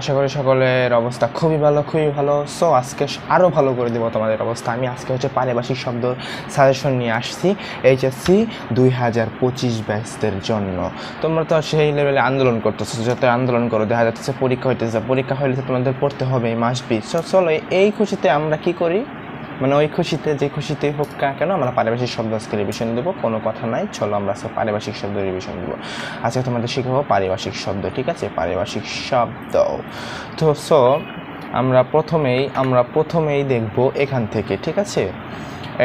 আশা করি সকলের অবস্থা খুবই ভালো খুবই ভালো। সো আজকে আরও ভালো করে দেবো তোমাদের অবস্থা। আমি আজকে হচ্ছে পারিভাষিক শব্দ সাজেশন নিয়ে আসছি এইচএসসি দুই হাজার পঁচিশ ব্যাচদের জন্য। তোমরা তো সেই লেভেলে আন্দোলন করতেছো যত আন্দোলন করো, দেখা যাচ্ছে পরীক্ষা হইতেছে। পরীক্ষা হইলে তোমাদের পড়তে হবে মাস বি সো চলো, এই খুশিতে আমরা কি করি? মানে ওই খুশিতে যে খুশিতে হোক না কেন আমরা পারিভাষিক শব্দ আজকে রিভিশন দেবো। কোনো কথা নাই চলো আমরা আজকে পারিভাষিক শব্দ রিভিশন দেবো। আজকে তোমাদের শিখাবো পারিভাষিক শব্দ ঠিক আছে? পারিভাষিক শব্দ। তো সো আমরা প্রথমেই আমরা প্রথমেই দেখব এখান থেকে ঠিক আছে?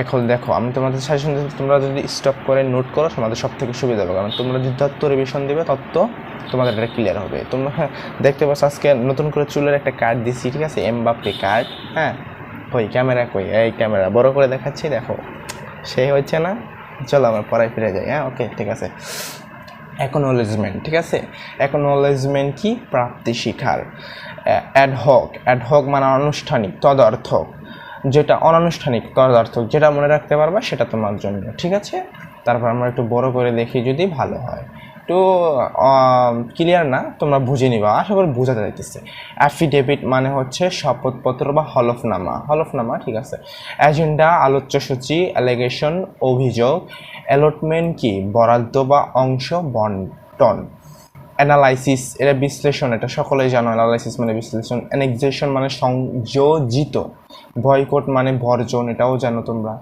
এখন দেখো আমি তোমাদের সাজেশন দিচ্ছি তোমরা যদি স্টপ করে নোট করো তোমাদের সব থেকে সুবিধা হবে। কারণ তোমরা যদি তত্ত্ব রিভিশন দেবে তত্ত্ব তোমাদের এটা ক্লিয়ার হবে। তোমরা হ্যাঁ, দেখতে পাচ্ছ আজকে নতুন করে চুলের একটা কার্ড দিচ্ছি ঠিক আছে? এম এমবাপ্পে কার্ড হ্যাঁ? কই ক্যামেরা কই? এই ক্যামেরা, বড় করে দেখাচ্ছি, দেখো। সেই হচ্ছে না? চলো আমরা পড়ায় ফিরে যাই। হ্যাঁ ওকে, ঠিক আছে। অ্যাকনোলেজমেন্ট ঠিক আছে? অ্যাকনোলেজমেন্ট কি? প্রাপ্তি শিখার। অ্যাডহক অ্যাডহক মানে আনুষ্ঠানিক, তদার্থক। যেটা অনানুষ্ঠানিক, তদার্থক, যেটা মনে রাখতে পারবা, সেটা তোমার জন্য, ঠিক আছে? তারপর আমরা একটু বড় করে দেখি যদি ভালো হয়। একটু ক্লিয়ার না? তোমরা বুঝে নিবা। আশা করি বোঝাতে যাইতেছে অ্যাফিডেভিট মানে হচ্ছে শপথপত্র বা হলফনামা। হলফনামা, ঠিক আছে? এজেন্ডা আলোচ্যসূচি অ্যালিগেশন অভিযোগ অ্যালটমেন্ট কি? বরাদ্দ বা অংশ, বন্টন। অ্যানালাইসিস এটা বিশ্লেষণ, এটা সকলেই জানো। অ্যানালাইসিস মানে বিশ্লেষণ। অ্যানেক্সেশন মানে সংযোজিত। বয়কট মানে বর্জন, এটাও জানো তোমরা।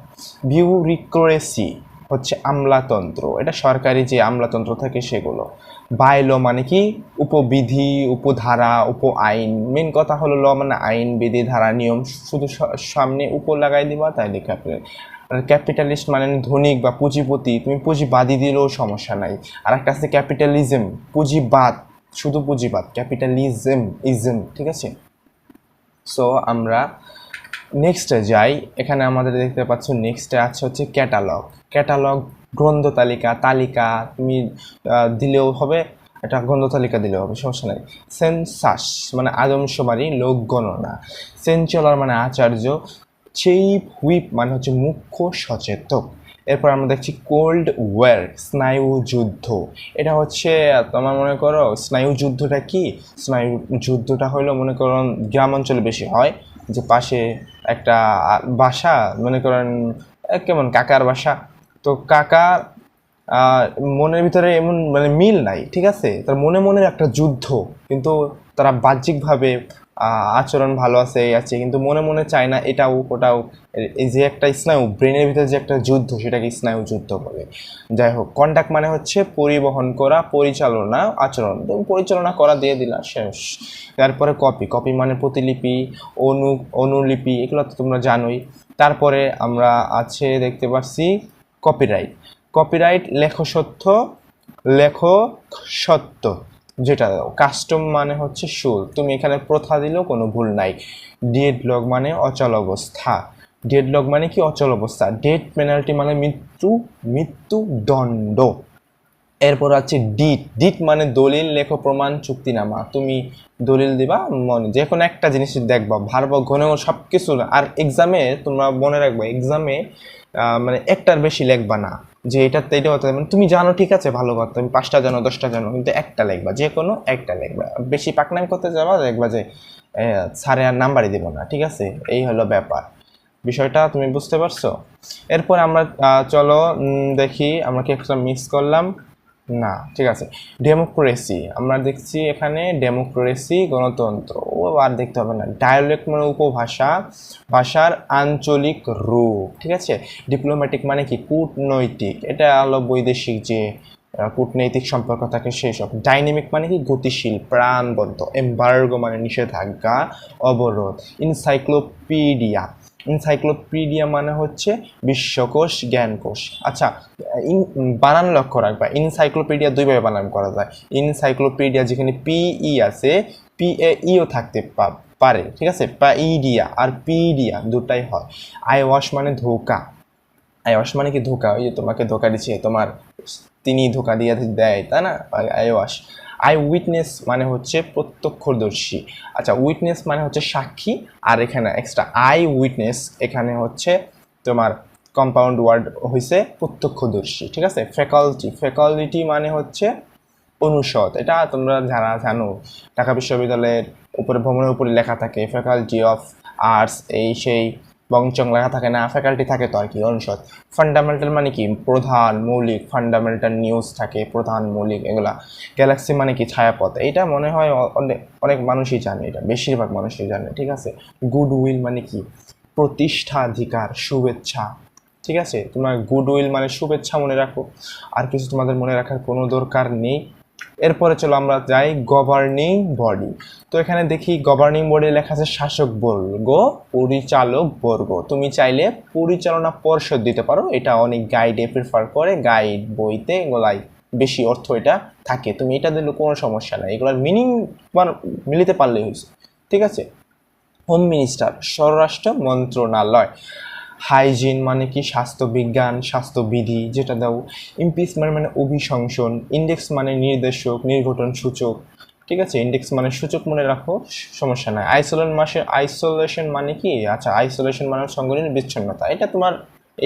ভিউ বিউরিক্রেসি হচ্ছে আমলাতন্ত্র। এটা সরকারি যে আমলাতন্ত্র থাকে সেগুলো। বাইলো মানে কি? উপবিধি, উপধারা উপ আইন মেন কথা হলো ল মানে আইন, বিধি, ধারা, নিয়ম। শুধু সামনে উপ লাগাই দিবা, তাই লেখা ক্যাপিটালিস্ট মানে ধনিক বা পুঁজিপতি। তুমি পুঁজিবাদী দিলেও সমস্যা নাই। আর একটা আছে ক্যাপিটালিজম পুঁজিবাদ। শুধু পুঁজিবাদ ক্যাপিটালিজম ইজম ঠিক আছে? সো আমরা নেক্সটে যাই, এখানে আমাদের দেখতে পাচ্ছ নেক্সটে আছে হচ্ছে ক্যাটালগ ক্যাটালগ গ্রন্থ তালিকা তালিকা, তুমি দিলেও হবে এটা গ্রন্থ তালিকা দিলেও হবে, সমস্যা নাই। সেন্সাস মানে আদমশুমারি লোক গণনা সেন্চুলার মানে আচার্য চিফ হুইপ মানে হচ্ছে মুখ্য সচেতক। এরপর আমরা দেখছি কোল্ড ওয়ার স্নায়ু যুদ্ধ এটা হচ্ছে, তোমার মনে করো স্নায়ু যুদ্ধটা কি? স্নায়ু যুদ্ধটা হলো মনে করো গ্রাম অঞ্চলে বেশি হয় যে পাশে একটা বাসা, মনে করেন কেমন কাকার বাসা। তো কাকা মনের ভিতরে এমন মানে মিল নাই, ঠিক আছে? তার মনে মনের একটা যুদ্ধ, কিন্তু তারা বাহ্যিকভাবে আচরণ ভালো আছে, এই আছে, কিন্তু মনে মনে চায় না এটাও ওটাও। এই যে একটা স্নায়ু, ব্রেনের ভিতরে যে একটা যুদ্ধ, সেটাকে স্নায়ু যুদ্ধ বলে। যাই হোক কন্ট্যাক্ট মানে হচ্ছে পরিবহন করা, পরিচালনা, আচরণ। পরিচালনা করা দিয়ে দিলা, শেষ। তারপরে কপি কপি মানে প্রতিলিপি, অনু, অনুলিপি, এগুলো তো তোমরা জানোই। তারপরে আমরা আছে দেখতে পাচ্ছি কপিরাইট কপিরাইট লেখসত্য লেখ যেটা কাস্টম মানে হচ্ছে সুর তুমি এখানে প্রথা দিলেও কোনো ভুল নাই। ডেড লগ মানে অচল অবস্থা। ডেড লগ মানে কি? অচল অবস্থা। ডেড পেনাল্টি মানে মৃত্যু মৃত্যু দণ্ড। এরপর আছে ডিট ডিট মানে দলিল, লেখ, প্রমাণ, চুক্তিনামা। তুমি দলিল দিবা, মনে যে কোনো একটা জিনিস দেখবা, ভারবা ঘন সব কিছু আর এক্সামে তোমরা মনে রাখবা এক্সামে মানে একটার বেশি লেখবা না। যে এটাতে এটা হতে মানে তুমি জানো, ঠিক আছে, ভালো কথা, তুমি পাঁচটা জানো, দশটা জানো, কিন্তু একটা লেখবা, যে কোনো একটা লেখবা। বেশি পাকনাম করতে যাবা, দেখবা যে স্যারে আর নাম্বারই দেবো না, ঠিক আছে? এই হলো ব্যাপার। বিষয়টা তুমি বুঝতে পারছ? এরপর আমরা চলো দেখি আমরা কি একটা মিস করলাম। না, ঠিক আছে। ডেমোক্রেসি আমরা দেখছি এখানে ডেমোক্রেসি গণতন্ত্র। ও আর দেখতে হবে না। ডায়ালেক্ট মানে উপভাষা, ভাষার আঞ্চলিক রূপ, ঠিক আছে? ডিপ্লোম্যাটিক মানে কি? কূটনৈতিক। এটা হলো বৈদেশিক যে কূটনৈতিক সম্পর্ক থাকে সেই সব। ডাইনামিক মানে কি? গতিশীল প্রাণবদ্ধ এম্বার্গো মানে নিষেধাজ্ঞা, অবরোধ। ইনসাইক্লোপিডিয়া ইনসাইক্লোপিডিয়া মানে হচ্ছে বিশ্বকোষ, জ্ঞানকোষ। আচ্ছা ইন, বানান লক্ষ্য রাখবা। ইনসাইক্লোপিডিয়া দুইভাবে বানান করা যায়। ইনসাইক্লোপিডিয়া যেখানে পিই আছে পি এ ইও থাকতে পা- পারে, ঠিক আছে? ইডিয়া আর পিডিয়া দুটাই হয়। আই ওয়াশ মানে ধোকা। আই ওয়াশ মানে কি ধোকা? ওই যে তোমাকে ধোকা দিচ্ছে, তোমার, তিনি ধোকা দিয়ে দেয়, তাই না? I wash. আই উইটনেস মানে হচ্ছে প্রত্যক্ষদর্শী। আচ্ছা উইটনেস মানে হচ্ছে সাক্ষী, আর এখানে এক্সট্রা আই উইটনেস, এখানে হচ্ছে তোমার কম্পাউন্ড ওয়ার্ড হয়েছে প্রত্যক্ষদর্শী, ঠিক আছে? ফ্যাকাল্টি ফ্যাকাল্টি মানে হচ্ছে অনুষদ। এটা তোমরা যারা জানো, ঢাকা বিশ্ববিদ্যালয়ের উপরে ভ্রমণের উপরে লেখা থাকে ফ্যাকাল্টি অফ আর্টস এই সেই বংচং লেখা থাকে না ফ্যাকাল্টি থাকে তো আর কি, অনুষদ। ফান্ডামেন্টাল মানে কি? প্রধান, মৌলিক ফান্ডামেন্টাল নিউজ থাকে, প্রধান, মৌলিক, এগুলা। গ্যালাক্সি মানে কি? ছায়াপথ। এইটা মনে হয় অনেক অনেক মানুষই জানে এটা, বেশিরভাগ মানুষই জানে, ঠিক আছে? গুড উইল মানে কি? প্রতিষ্ঠাধিকার, শুভেচ্ছা, ঠিক আছে? তোমার গুড উইল মানে শুভেচ্ছা মনে রাখো। আর কিছু তোমাদের মনে রাখার কোনো দরকার নেই। এরপরে চলো আমরা যাই গভর্নিং বডি তো এখানে দেখি গভর্নিং বডি লেখা আছে শাসক বর্গ, পরিচালক বর্গ। তুমি চাইলে পরিচালনা পর্ষদ দিতে পারো, এটা অনেক গাইডে প্রেফার করে গাইড বইতে এগুলাই বেশি অর্থ এটা থাকে। তুমি এটা দিলে কোনো সমস্যা নাই, এগুলোর মিনিং মিলিতে পারলেই হয়েছে, ঠিক আছে? হোম মিনিস্টার স্বরাষ্ট্র মন্ত্রণালয়। হাইজিন মানে কি? স্বাস্থ্যবিজ্ঞান, স্বাস্থ্যবিধি যেটা দাও। ইমপিচমেন্ট মানে অভিশংসন, ইন্ডেক্স মানে নির্দেশক, নির্ঘটন সূচক। ঠিক আছে? ইন্ডেক্স মানে সূচক মনে রাখো, সমস্যা নাই। আইসোলেশন মাসে আইসোলেশন মানে কি? আচ্ছা আইসোলেশন মানে সংগঠন বিচ্ছিন্নতা। এটা তোমার,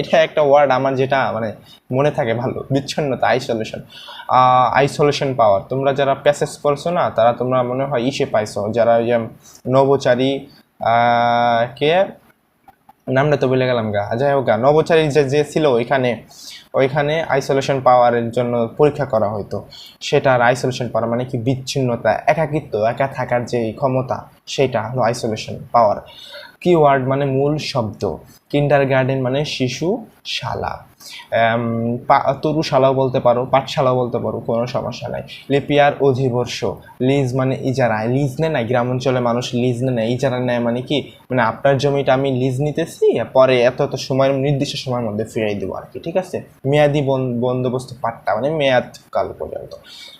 এটা একটা ওয়ার্ড আমার যেটা মানে মনে থাকে ভালো, বিচ্ছিন্নতা, আইসোলেশন। আইসোলেশন পাওয়ার তোমরা যারা প্যাসেজ করছ না, তারা তোমরা মনে হয় ইসে পাইছো। যারা ওই যে নবচারী কে? নামটা তো বলে গেলাম গা। যাই হোক গা, নবচারী যে যে ছিল ওইখানে ওইখানে আইসোলেশন পাওয়ারের জন্য পরীক্ষা করা হতো সেটার আইসোলেশন পাওয়ার মানে কি? বিচ্ছিন্নতা, একাকিত্ব, একা থাকার যে ক্ষমতা, সেটা হলো আইসোলেশন পাওয়ার কিওয়ার্ড মানে মূল শব্দ। কিন্ডার গার্ডেন মানে শিশু শালা তরুশালাও বলতে পারো, পাঠশালাও বলতে পারো, কোনো সমস্যা নাই। লেপিয়ার অধিবর্ষ, লিজ মানে ইজারা। লিজ নেয় না গ্রাম অঞ্চলে মানুষ লিজ নেয়। না ইজারা নেয় মানে কি? মানে আপনার জমিটা আমি লিজ নিতেছি, পরে এত এত সময়ের, নির্দিষ্ট সময়ের মধ্যে ফিরাই দেবো আর কি, ঠিক আছে? মেয়াদি বন- বন্দোবস্ত পাট্টা মানে মেয়াদ কাল পর্যন্ত।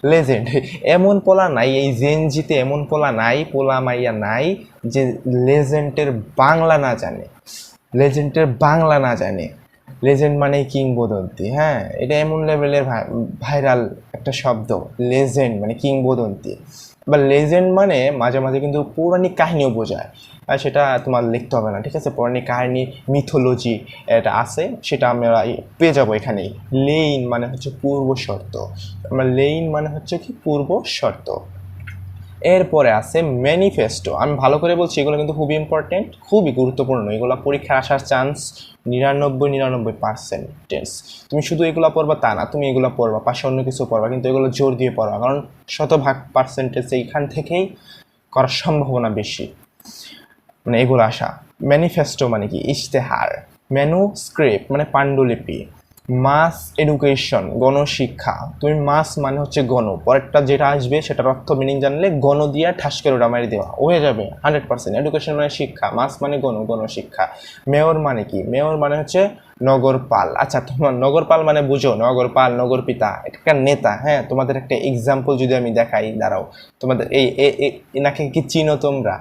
লেজেন্ড, এমন পোলা নাই, এই জেনজিতে এমন পোলা নাই, পোলা মাইয়া নাই, যে লেজেন্ডের বাংলা না জানে। লেজেন্ডের বাংলা না জানে। লেজেন্ড মানে কিংবদন্তি হ্যাঁ? এটা এমন লেভেলের ভাইরাল একটা শব্দ লেজেন্ড মানে কিংবদন্তি। বা লেজেন্ড মানে মাঝে মাঝে কিন্তু পৌরাণিক কাহিনীও বোঝায়। আর সেটা তোমার লিখতে হবে না, ঠিক আছে? পৌরাণিক কাহিনী মিথোলজি এটা আছে, সেটা আমরা পেয়ে যাব এখানেই। লেইন মানে হচ্ছে পূর্ব শর্ত। আমরা লেইন মানে হচ্ছে কি? পূর্ব শর্ত। এরপরে আছে ম্যানিফেস্টো আমি ভালো করে বলছি, এগুলো কিন্তু খুবই ইম্পর্টেন্ট খুবই গুরুত্বপূর্ণ। এগুলো পরীক্ষায় আসার চান্স নিরানব্বই নিরানব্বই পার্সেন্টেজ তুমি শুধু এগুলো পড়বা তা না, তুমি এগুলো পড়বা, পাশে অন্য কিছু পড়বা, কিন্তু এগুলো জোর দিয়ে পড়বা, কারণ শতভাগ পার্সেন্টেজ এইখান থেকেই করার সম্ভাবনা বেশি। মানে এগুলো আসা। ম্যানিফেস্টো মানে কি? ইশতেহার। ম্যানু স্ক্রিপ্ট মানে পাণ্ডুলিপি। মাস এডুকেশন গণশিক্ষা তুমি মাস মানে হচ্ছে গণ পরেরটা যেটা আসবে সেটার অর্থ মিনিং জানলে গণ দিয়ে ঠাস করে ওটা মারি দেওয়া হয়ে যাবে হান্ড্রেড পার্সেন্ট এডুকেশন মানে শিক্ষা মাস মানে গণ গণশিক্ষা মেয়র মানে কি মেয়র মানে হচ্ছে নগরপাল আচ্ছা তোমার নগরপাল মানে বুঝো নগরপাল নগরপিতা একটা নেতা হ্যাঁ তোমাদের একটা এক্সাম্পল যদি আমি দেখাই দাঁড়াও তোমাদের এই এনাকে কি চিনো তোমরা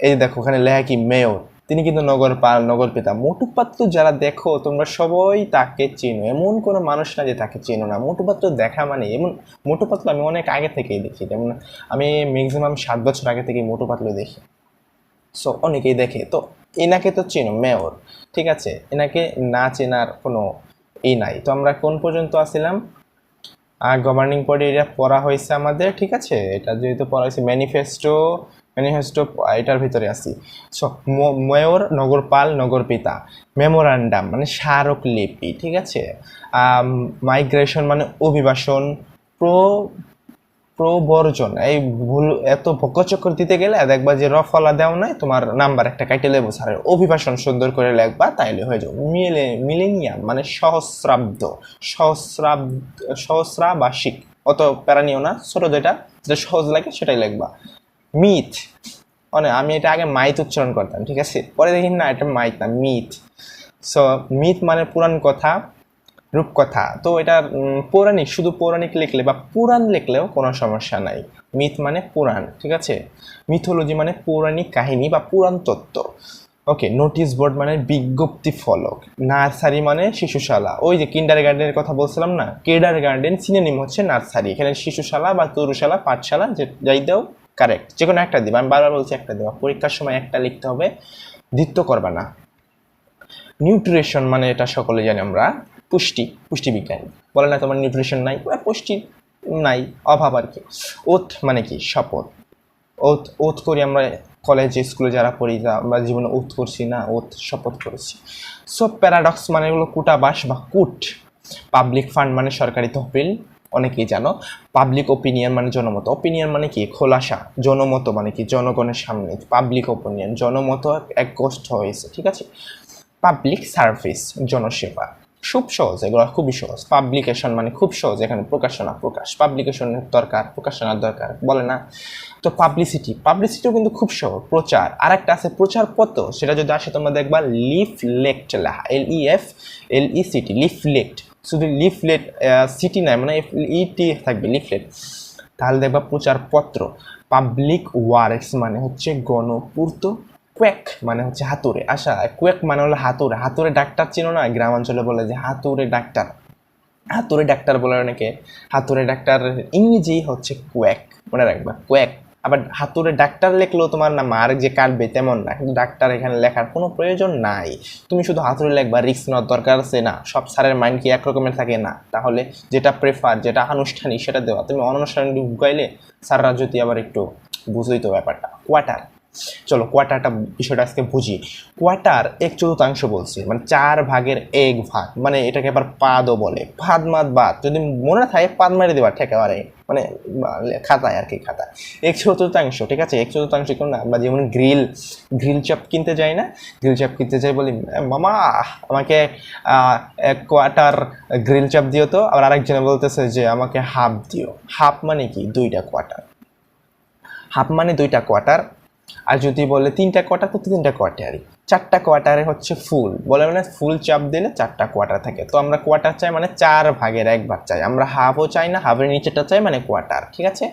এই দেখো ওখানে লেখা কি মেয়র তিনি কিন্তু নগর নগরপাল নগরপিতা মোটু পাতলু যারা দেখো, তোমরা সবাই তাকে চেনো। এমন কোনো মানুষ না যে তাকে চেনো না। মোটু পাতলু দেখা মানে এমন মোটু পাতলু আমি অনেক আগে থেকেই দেখি। যেমন আমি ম্যাক্সিমাম সাত বছর আগে থেকে মোটু পাতলু দেখি। সো অনেকেই দেখে। তো, এনাকে তো চেনো মেয়র ঠিক আছে? এনাকে না চেনার কোনো ই নাই। তো আমরা কোন পর্যন্ত আসছিলাম আর গভর্নিং বডি এটা পড়া হয়েছে আমাদের, ঠিক আছে? এটা যেহেতু পড়া হয়েছে ম্যানিফেস্টো ম্যানিফেস্টো এটার ভিতরে আছি। মেয়র, নগরপাল, নগরপিতা। মেমোরান্ডাম মানে স্মারকলিপি ঠিক আছে? মাইগ্রেশন মানে অভিবাসন, প্রো প্রবর্জন। এই ভুল, এত বকচক্কর দিতে গেলে দেখবা যে রফলা দেও নাই, তোমার নাম্বার একটা কাইটে লেবো স্যারের। অভিবাসন সুন্দর করে লেখবা, তাইলে হয়ে যাবে। মিলে মিলেনিয়াম মানে সহস্রাব্দ। সহস্রাব্দ, সহস্রাবাসিক। অত প্যারা নিও না, ছোট যেটা যেটা সহজ লাগে সেটাই লিখবা। মিথ মানে আমি এটা আগে মাইত উচ্চারণ করতাম, ঠিক আছে? পরে দেখি, না, এটা মাইত না মিথ সো মিথ মানে পুরাণ কথা, রূপকথা। তো এটা পৌরাণিক, শুধু পৌরাণিক লিখলে বা পুরাণ লিখলেও কোনো সমস্যা নাই। মিথ মানে পুরাণ, ঠিক আছে? মিথোলজি মানে পৌরাণিক কাহিনী বা পুরাণ তত্ত্ব। ওকে নোটিশ বোর্ড মানে বিজ্ঞপ্তি ফলক। নার্সারি মানে শিশুশালা। ওই যে কিন্ডার গার্ডেনের কথা বলছিলাম না? কেডার গার্ডেন সিনোনিম হচ্ছে নার্সারি এখানে শিশুশালা বা তরুশালা, পাঠশালা, যে যাই দাও কারেক্ট যে কোনো একটা দিবা। আমি বারবার বলছি একটা দেওয়া পরীক্ষার সময় একটা লিখতে হবে দ্বিত্ব করবা না। নিউট্রিশন মানে এটা সকলে জানি আমরা, পুষ্টি, পুষ্টিবিজ্ঞান। বলে না তোমার নিউট্রিশন নাই? পুষ্টি নাই, অভাব আর কি। ওথ মানে কি? শপথ। ওথ ওথ করি আমরা কলেজে স্কুলে যারা পড়ি যা আমরা জীবনে ওথ করছি না ওথ শপথ করেছি। সো প্যারাডক্স মানে হলো কুটাবাস বা কুট। পাবলিক ফান্ড মানে সরকারি তহবিল। অনেকেই জানো পাবলিক ওপিনিয়ন মানে জনমত। ওপিনিয়ন মানে কি? খোলাসা। জনমত মানে কি? জনগণের সামনে। পাবলিক ওপিনিয়ন জনমত এক গোষ্ঠ হয়েছে, ঠিক আছে? পাবলিক সার্ভিস জনসেবা। খুব সহজ, এগুলো খুবই সহজ। পাবলিকেশন মানে খুব সহজ, এখানে প্রকাশনা, প্রকাশ। পাবলিকেশনের দরকার, প্রকাশনার দরকার, বলে না? তো পাবলিসিটি পাবলিসিটিও কিন্তু খুব সহজ, প্রচার। আর একটা আছে প্রচার প্রচারপত্র সেটা যদি আসে তোমরা দেখবা লিফলেট লেখা L E F L E CT leaflet শুধু লিফলেট সিটি নয় মানে ইটি থাকবে লিফলেট তাহলে দেখবা প্রচারপত্র পাবলিক ওয়ার্কস মানে হচ্ছে গণপূর্ত কোয়েক মানে হচ্ছে হাতুড়ে আচ্ছা কোয়েক মানে হলো হাতুড়ে। হাতুড়ে ডাক্তার চিনো না? গ্রামাঞ্চলে বলে যে হাতুড়ে ডাক্তার। হাতুড়ে ডাক্তার বলে অনেকে। হাতুড়ে ডাক্তার ইংরেজি হচ্ছে কোয়েক মনে রাখবা কোয়েক আবার হাতুড়ে ডাক্তার লেখলেও তোমার না মার্ক যে কাটবে তেমন না, কিন্তু ডাক্তার এখানে লেখার কোনো প্রয়োজন নাই। তুমি শুধু হাতুড়ে লেখবা রিক্স নেওয়ার দরকার আছে না, সব স্যারের মাইন্ড কি একরকমের থাকে না। তাহলে যেটা প্রেফার যেটা আনুষ্ঠানিক সেটা দেওয়া। তুমি অনানুষ্ঠানিক গাইলে স্যাররা যদি আবার একটু বুঝই তো ব্যাপারটা। কোয়ার্টার চলো কোয়ার্টারটা বিষয়টা আজকে বুঝি। কোয়ার্টার এক চতুর্থাংশ বলছি মানে চার ভাগের এক ভাগ মানে এটাকে আবার পাদও বলে। ফাদ মাদ বাদ যদি মনে থাকে পাদ মারি দেবার একেবারে মানে খাতায় আর কি খাতা এক চতুর্থাংশ ঠিক আছে? এক চতুর্থাংশ কেউ না আমরা যেমন গ্রিল গ্রিল চাপ কিনতে যাই না গ্রিল চাপ কিনতে যাই বলি "এ, মামা আমাকে এক কোয়ার্টার গ্রিল চাপ দিও তো। আবার আরেকজনে বলতেছে যে আমাকে হাফ দিও। হাফ মানে কি? দুইটা কোয়ার্টার হাফ মানে দুইটা কোয়ার্টার আর যদি বলে তিনটা কোয়ার্টার তো তিনটা কোয়ার্টারই চারটা কোয়ার্টারে হচ্ছে ফুল বলে মানে ফুল চাপ দিলে চারটা কোয়ার্টার থাকে। তো আমরা কোয়ার্টার চাই মানে চার ভাগের এক ভাগ চাই। আমরা হাফও চাই না হাফের নিচেটা চাই মানে কোয়ার্টার ঠিক আছে?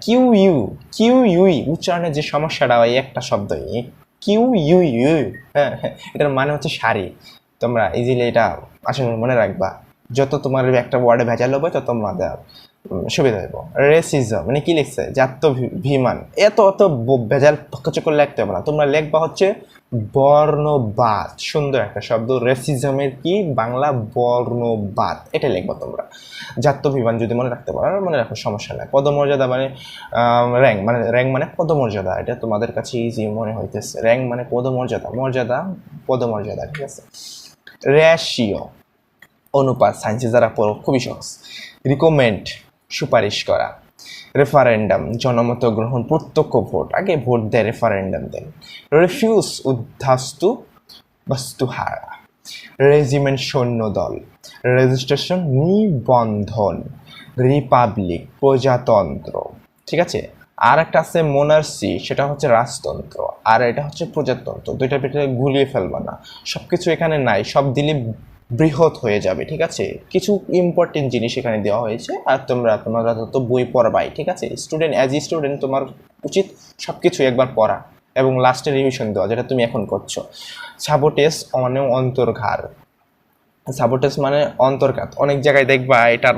কিউ ইউ কিউ ইউই উচ্চারণের যে সমস্যাটা হয় একটা শব্দ কিউ ইউ ইউ হ্যাঁ এটার মানে হচ্ছে শাড়ি। তোমরা ইজিলি এটা আসলে মনে রাখবা। যত তোমার একটা ওয়ার্ডে ভেজাল হবে তত তোমাদের উম, সুবিধা দেবো রেসিজম মানে কি লিখছে? জাত্য ভিমান এত, অত ভেজাল কিছু করে লিখতে হবে না। তোমরা লেখবা হচ্ছে বর্ণবাদ। সুন্দর একটা শব্দ। রেসিজমের কি? বাংলা বর্ণবাদ। এটা লিখবা তোমরা। জাত্যভিমান যদি মনে রাখতে পারো, মনে রাখো সমস্যা নাই। পদমর্যাদা মানে র্যাঙ্ক মানে র্যাঙ্ক মানে পদমর্যাদা। এটা তোমাদের কাছে ইজি মনে হইতেছে। র্যাঙ্ক মানে পদমর্যাদা। মর্যাদা, পদমর্যাদা, ঠিক আছে? রেশিও অনুপাত সায়েন্সে যারা পড়ো। খুবই সহজ। রিকমেন্ড সুপারিশ করা। রেফারেন্ডাম, জনমত গ্রহণ, প্রত্যক্ষ ভোট, আগে ভোট দেয়, রেফারেন্ডাম দেন। রিফিউজ উদ্ধাস্তু, বস্তুহারা। রেজিমেন্ট সৈন্যদল, রেজিস্ট্রেশন, নিবন্ধন, রিপাবলিক, প্রজাতন্ত্র। ঠিক আছে? আর একটা আছে মোনার্সি, সেটা হচ্ছে রাজতন্ত্র। আর এটা হচ্ছে প্রজাতন্ত্র। দুইটার ভিতরে গুলিয়ে ফেলবা না। সব কিছু এখানে নাই, সব দিলে বৃহৎ হয়ে যাবে, ঠিক আছে? কিছু ইম্পর্টেন্ট জিনিস এখানে দেওয়া হয়েছে, আর তোমরা তোমরা তো বই পড়বাই, ঠিক আছে? স্টুডেন্ট অ্যাজ এ স্টুডেন্ট তোমার উচিত সব কিছু একবার পড়া এবং লাস্টে রিভিশন দেওয়া, যেটা তুমি এখন করছ। সাবোটেস মানে অন্তর্ঘার সাবোটেস মানে অন্তর্ঘাত। অনেক জায়গায় দেখবা এটার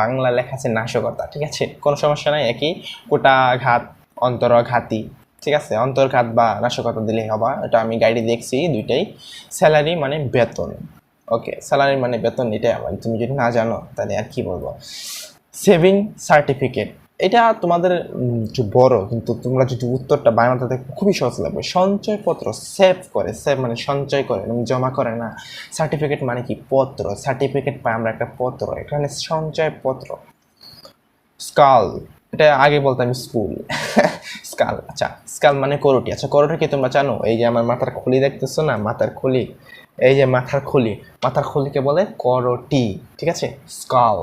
বাংলা লেখা আছে নাশকতা, ঠিক আছে? কোনো সমস্যা নাই, একই কোটাঘাত অন্তরঘাতী, ঠিক আছে? অন্তর্ঘাত বা নাশকতা দিলেই হবা, এটা আমি গাইডে দেখছি দুইটাই। স্যালারি মানে বেতন। ওকে স্যালারি মানে বেতন এটাই আমার। তুমি যদি না জানো, তাহলে আর কি বলব? সেভিং সার্টিফিকেট এটা তোমাদের বড়, কিন্তু তোমরা যদি উত্তরটা বানাতে দেখো, খুবই সহজ লাগবে। সঞ্চয়পত্র সেভ করে সেভ মানে সঞ্চয় করে এবং জমা করে না। সার্টিফিকেট মানে কি? পত্র। সার্টিফিকেট পাই আমরা একটা পত্র। এখানে সঞ্চয়পত্র। স্কাল এটা আগে বলতাম স্কুল স্কাল আচ্ছা। স্কাল মানে করোটি। আচ্ছা করোটি কি তোমরা জানো? এই যে আমার মাথার খুলি দেখতেছো না? মাথার খুলি। এই যে মাথার খুলি, মাথার খুলিকে বলে করটি, ঠিক আছে? স্কাল।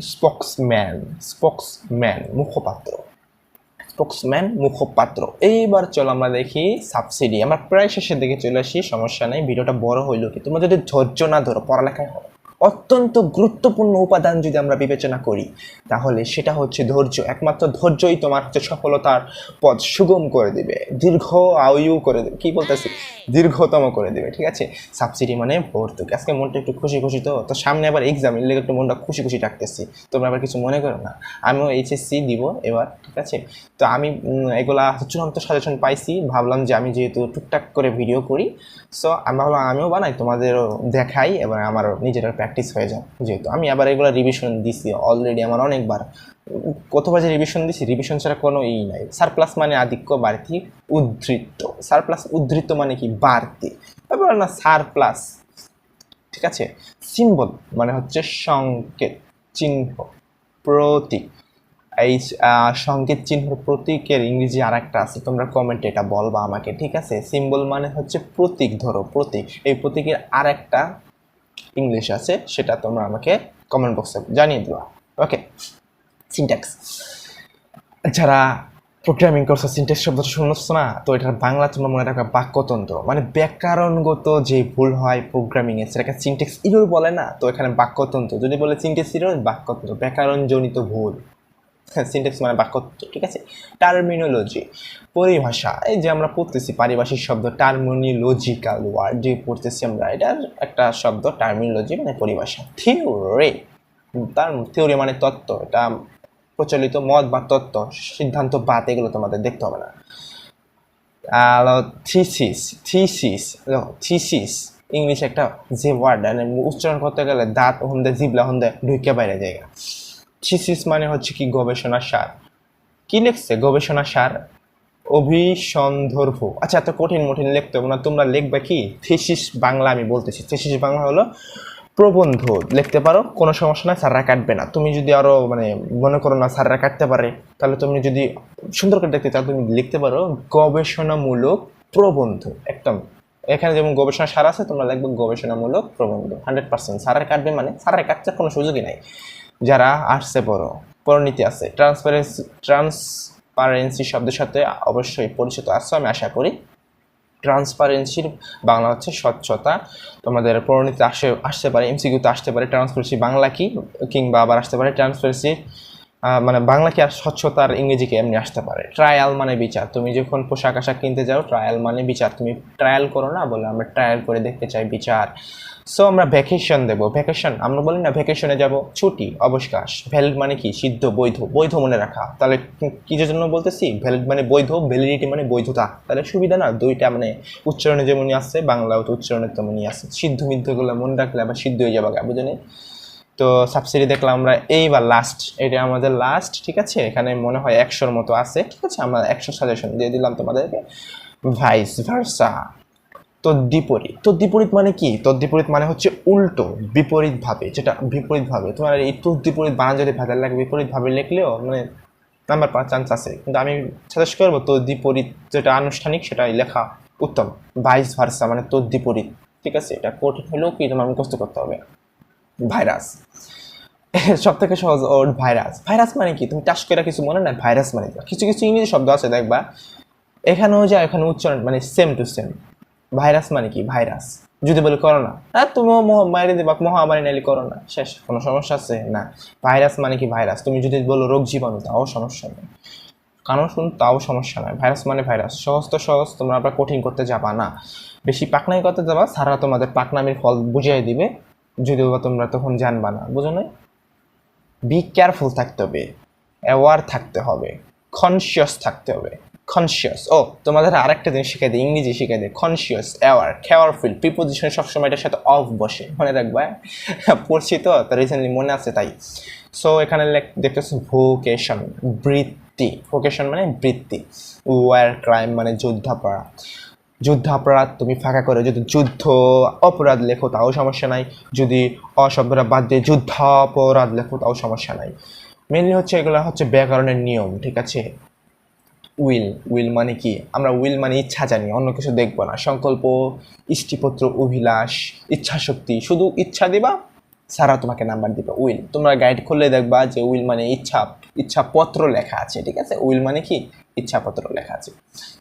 স্পোক্সম্যান স্পোক্সম্যান, মুখপাত্র। স্পোক্সম্যান, মুখপাত্র। এইবার চলো আমরা দেখি সাবসিডি। আমরা প্রায় শেষের দিকে চলে আসি, সমস্যা নেই, ভিডিওটা বড় হইল কি? তোমরা যদি ধৈর্য না ধরো, পড়ালেখায় হয় অত্যন্ত গুরুত্বপূর্ণ উপাদান যদি আমরা বিবেচনা করি, তাহলে সেটা হচ্ছে ধৈর্য। একমাত্র ধৈর্যই তোমার হচ্ছে সফলতার পথ সুগম করে দিবে। দীর্ঘ আয়ু করে দেবে। কী বলতেছি? দীর্ঘতম করে দেবে, ঠিক আছে? সাবসিডি মানে ভর্তুকি আজকে মনটা একটু খুশি খুশি তো। তো সামনে আবার এক্সাম এর একটু মনটা খুশি খুশি ডাকতেছি। তোমরা আবার কিছু মনে করো না। আমিও এইচএসসি দিব এবার, ঠিক আছে? তো আমি এগুলা চূড়ান্ত সাজেশন পাইছি। ভাবলাম যে আমি যেহেতু টুকটাক করে ভিডিও করি সো আমি ভাবলাম আমিও বানাই, তোমাদেরও দেখাই এবং আমারও নিজেরা প্র্যাকটিস হয়ে যায় যেহেতু আমি আবার এগুলো রিভিশন দিছি অলরেডি আমার অনেকবার। কতবার যে রিভিশন দিছি রিভিশন ছাড়া কোনো ই নাই। সারপ্লাস মানে আধিক্য, বাড়তি উদ্ধৃত সারপ্লাস উদ্ধৃত মানে কি? বাড়তি। তারপর না সারপ্লাস ঠিক আছে? সিম্বল মানে হচ্ছে সংকেত, চিহ্ন, প্রতীক। এই সংকেত চিহ্ন প্রতীকের ইংরেজি আর একটা আছে, তোমরা কমেন্টে এটা বলবা আমাকে, ঠিক আছে? সিম্বল মানে হচ্ছে প্রতীক, ধরো প্রতীক। এই প্রতীকের আর একটা ইংলিশ আছে, সেটা তোমরা আমাকে কমেন্ট বক্সে জানিয়ে দেবা। ওকে সিনট্যাক্স যারা প্রোগ্রামিং করছ সিনট্যাক্স শব্দটা শুনছো না? তো এটার বাংলা তোমরা মনে রাখবে বাক্যতন্ত্র। মানে ব্যাকরণগত যে ভুল হয় প্রোগ্রামিং এ, সেটাকে সিনট্যাক্স ইরোর বলে না? তো এখানে বাক্যতন্ত্র, যদি বলে সিনট্যাক্স ইরোর বাক্যতন্ত্র, ব্যাকরণজনিত ভুল। সিনট্যাক্স মানে বাক্যতন্ত্র ঠিক আছে? টার্মিনোলজি পরিভাষা, এই যে আমরা পড়তেছি পারিভাষিক শব্দ টার্মিনোলজিক্যাল ওয়ার্ড যে পড়তেছি আমরা, এটার একটা শব্দ টার্মিনোলজি মানে পরিভাষা থিওরি তার থিওরি মানে তত্ত্ব, এটা প্রচলিত মত বা তত্ত্ব, সিদ্ধান্ত বাদ এগুলো তোমাদের দেখতে হবে না। থিসিস থিসিস থিসিস ইংলিশ একটা যে ওয়ার্ড মানে উচ্চারণ করতে গেলে দাঁত, হন্দে, জিবলা, হন্দে ঢুকে বাইরে জায়গা থিসিস মানে হচ্ছে কি গবেষণা সার। কি লিখছে গবেষণা সার? অভিসন্দর্ভ আচ্ছা এত কঠিন মঠিন লিখতে হবে না, তোমরা লিখবে কি? থিসিস বাংলা আমি বলতেছি। থিসিস বাংলা হলো প্রবন্ধ। লিখতে পারো, কোনো সমস্যা নাই, স্যাররা কাটবে না। তুমি যদি আরও মানে মনে করো না স্যাররা কাটতে পারে, তাহলে তুমি যদি সুন্দর করে দেখতে চাও, তুমি লিখতে পারো গবেষণামূলক প্রবন্ধ। একদম। এখানে যেমন গবেষণা সার আছে, তোমরা লিখবে গবেষণামূলক প্রবন্ধ। হান্ড্রেড পার্সেন্ট স্যারের কাটবে মানে স্যারের কাটতে কোনো সুযোগই নাই। যারা আর্টসে পড়ো পরিণতি আছে। ট্রান্সপারেন্সি ট্রান্সপারেন্সি শব্দের সাথে অবশ্যই পরিচিত আছো, আমি আশা করি। ট্রান্সপারেন্সির বাংলা হচ্ছে স্বচ্ছতা। তোমাদের পরিণতি আসে, আসতে পারে এমসিকিউতে আসতে পারে। ট্রান্সপারেন্সি বাংলা কি, কিংবা আবার আসতে পারে। ট্রান্সপারেন্সি মানে বাংলা কি আর স্বচ্ছতার ইংরেজি কি এমনি আসতে পারে? ট্রায়াল মানে বিচার। তুমি যখন পোশাক আশাক কিনতে যাও ট্রায়াল মানে বিচার। তুমি ট্রায়াল করো না বলে আমরা ট্রায়াল করে দেখতে চাই বিচার। সো আমরা ভ্যাকেশন দেবো। ভ্যাকেশন আমরা বলি না ভ্যাকেশনে যাব, ছুটি, অবকাশ। ভ্যালিড মানে কি? সিদ্ধ, বৈধ বৈধ মনে রাখা। তাহলে কি- কিসের জন্য বলতেছি? ভ্যালিড মানে বৈধ ভ্যালিডিটি মানে বৈধতা। তাহলে সুবিধা না? দুইটা মানে উচ্চারণে যেমনই আছে, বাংলাও তো উচ্চারণে তেমনই আছে। সিদ্ধ মিদ্ধগুলো মনে রাখলে আবার সিদ্ধ হয়ে যাবে বুঝলি তো সাবসিডি দেখলাম আমরা এইবার লাস্ট এটা আমাদের লাস্ট ঠিক আছে? এখানে মনে হয় একশোর মতো আছে, ঠিক আছে? আমরা একশো সাজেশন দিয়ে দিলাম তোমাদেরকে। Vice versa তদ্বিপরীত। তদ্বিপরীত মানে কি? তদ্বিপরীত মানে হচ্ছে উল্টো বিপরীত ভাবে যেটা বিপরীত ভাবে তোমার এই তদ্বিপরীত বানান যদি ভেজাল লাগে বিপরীত ভাবে লিখলেও মানে নাম্বার পাওয়ার চান্স আছে। কিন্তু আমি সাজেস্ট করব তদ্বিপরীত যেটা আনুষ্ঠানিক, সেটাই লেখা উত্তম। ভাইস ভার্সা মানে তদ্বিপরীত। ঠিক আছে? এটা কঠিন হলেও কি তোমার মুখস্থ করতে হবে? ভাইরাস সব থেকে সহজ ওয়ার্ড ভাইরাস ভাইরাস মানে কি? তুমি টাস করে কিছু মনে না? ভাইরাস মানে? কিছু কিছু ইংরেজি শব্দ আছে, দেখবা। এখানেও যা এখানে উচ্চারণ মানে সেম টু সেম ভাইরাস মানে কি? ভাইরাস। যদি বলি করোনা হ্যাঁ তুমিও মহামারী দিবা, মহামারী নাইলে করোনা। শেষ, কোনো সমস্যা আছে? না। ভাইরাস মানে কি ভাইরাস? তুমি যদি বলো রোগ জীবাণু, তাও সমস্যা নেই। কারণ শুন, তাও সমস্যা নয় ভাইরাস মানে ভাইরাস। সহজ তো সহজ, তোমরা আবার কঠিন করতে যাবা না। বেশি পাকনামি করতে যাবা, সারা তোমাদের পাকনামির ফল বুঝিয়ে দিবে। যদিও বা তোমরা তখন জানবা না, বুঝো না বি কেয়ারফুল থাকতে হবে। অ্যাওয়ার থাকতে হবে। কনসিয়াস থাকতে হবে। কনসিয়াস ও তোমাদের আরেকটা জিনিস শিখাই দিই, ইংরেজি শিখাই দিই। কনসিয়াস অ্যাওয়ার কেয়ারফুল প্রিপোজিশনে সবসময় এটার সাথে অফ বসে। মনে রাখবা পড়ছি তো রিসেন্টলি মনে আছে তাই। সো এখানে দেখতেছো ভোকেশন বৃত্তি। ভোকেশন মানে বৃত্তি। ওয়ার ক্রাইম মানে যুদ্ধাপরাধ। যুদ্ধাপরাধ তুমি ফাঁকা করে, যদি যুদ্ধ, অপরাধ লেখো তাও সমস্যা নাই। যদি অশব্দটা বাদ দিয়ে যুদ্ধাপরাধ লেখো তাও সমস্যা নাই। মেনলি হচ্ছে এগুলো হচ্ছে ব্যাকরণের নিয়ম, ঠিক আছে? উইল উইল মানে কি? আমরা উইল মানে ইচ্ছা জানি, অন্য কিছু দেখব না। সংকল্প, ইষ্টিপত্র, অভিলাষ ইচ্ছা শক্তি শুধু ইচ্ছা দিবা, সারা তোমাকে নাম্বার দিবে। উইল তোমরা গাইড খুললে দেখবা যে উইল মানে ইচ্ছা, ইচ্ছাপত্র লেখা আছে, ঠিক আছে? উইল মানে কি? ইচ্ছাপত্র লেখা আছে।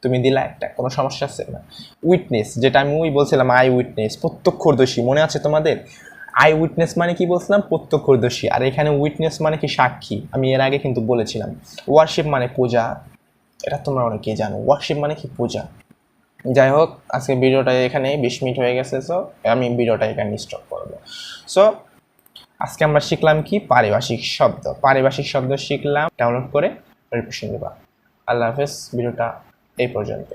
তুমি দিলা একটা, কোনো সমস্যা আছে? না। উইটনেস যেটা আমি ওই বলছিলাম আই উইটনেস প্রত্যক্ষদর্শী, মনে আছে তোমাদের? আই উইটনেস মানে কি বলছিলাম? প্রত্যক্ষদর্শী। আর এখানে উইটনেস মানে কি সাক্ষী? আমি এর আগে কিন্তু বলেছিলাম। ওয়ার্শিপ মানে পূজা এটা তোমরা অনেকেই জানো। ওয়ার্কশিপ মানে কি পূজা। যাই হোক আজকে ভিডিওটা এখানেই বিশ মিনিট হয়ে গেছে সো আমি ভিডিওটা এখানে স্টপ করব। সো আজকে আমরা শিখলাম কি? পারিভাষিক শব্দ। পারিভাষিক শব্দ শিখলাম। ডাউনলোড করে প্রিপারেশন দেবা। আল্লাহ হাফেজ, ভিডিওটা এই পর্যন্ত